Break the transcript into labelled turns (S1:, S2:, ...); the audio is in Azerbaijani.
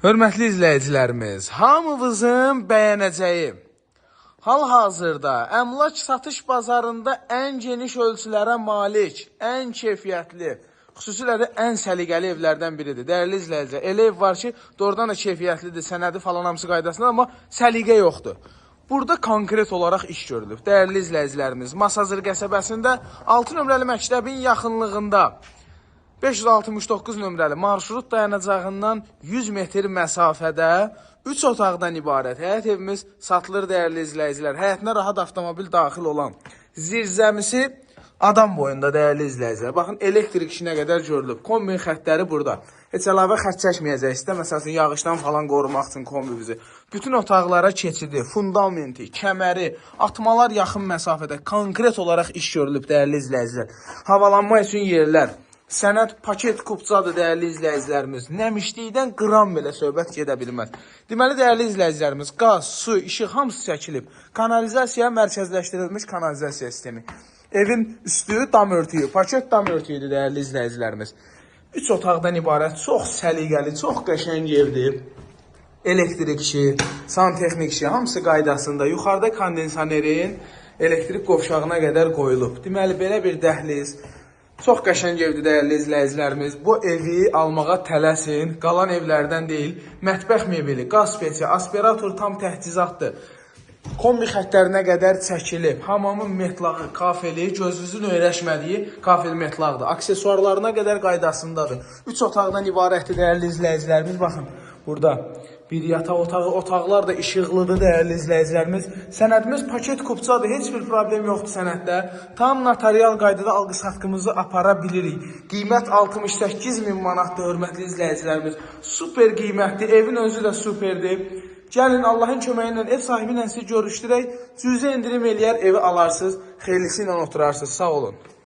S1: Hörmətli izləyicilərimiz, hamımızın bəyənəcəyi hal-hazırda əmlak satış bazarında ən geniş ölçülərə malik, ən keyfiyyətli, xüsusilə də ən səliqəli evlərdən biridir. Dəyərli izləyicilər, elə ev var ki, doğrudan da keyfiyyətlidir, sənədi falan hamısı qaydasında, amma səliqə yoxdur. Burada konkret olaraq iş görülüb. Dəyərli izləyicilərimiz, Masazır qəsəbəsində 6 nömrəli məktəbin yaxınlığında 569 nömrəli marşrut dayanacağından 100 metr məsafədə 3 otaqdan ibarət həyət evimiz satılır dəyərli izləyicilər. Həyətinə rahat avtomobil daxil olan zirzəmisi adam boyunda dəyərli izləyicilər. Baxın elektrik işinə qədər görülüb. Kombin xəttləri burada. Heç əlavə xətt çəkməyəcək. İstəməsəniz yağışdan falan qorumaq üçün kombi bizi. Bütün otaqlara keçidi, fundamenti, kəməri, atmalar yaxın məsafədə konkret olaraq iş görülüb dəyərli izləyicilər. Havalanma üçün yerlər. Sənəd paket kupçadır dəyərli izləyicilərimiz. Nəmişlikdən qram belə söhbət gedə bilməz. Deməli dəyərli izləyicilərimiz, qaz, su, işıq hamısı çəkilib. Kanalizasiya mərkəzləşdirilmiş kanalizasiya sistemi. Evin üstü dam örtüyü, paket dam örtüyüdür dəyərli izləyicilərimiz. 3 otaqdan ibarət çox səliqəli, çox qəşəng evdir. Elektrik işi, santexnik işi hamısı qaydasında. Yuxarıda kondensanerin elektrik qovşağına qədər qoyulub. Deməli belə bir dəhliz, Çox qəşəng evdir dəyərli izləyicilərimiz. Bu evi almağa tələsin. Qalan evlərdən deyil. Mətbəx mebeli, qaz peci, aspirator tam təchizatdır. Kombi xəttlərinə qədər çəkilib. Hamamın metlağı, kafeli, gözünüzün öyrəşmədiyi kafel metlaqdır. Aksesuarlarına qədər qaydasındadır. 3 otaqdan ibarətdir dəyərli izləyicilərimiz. Baxın, burada bir yataq otağı, otaqlar da işıqlıdır dəyərli izləyicilərimiz. Sənədimiz paket kupçadır, heç bir problem yoxdur sənəddə. Tam notarial qaydada alqı-satqımızı apara bilirik. Qiymət 68 min manatdır hörmətli izləyicilərimiz. Super qiymətli, evin özü də superdir. Gəlin Allahın köməyi ilə ev sahibi ilə sizi görüşdürək. Cüzə endirim eləyər, evi alarsınız, xeyirlisi ilə oturarsınız. Sağ olun.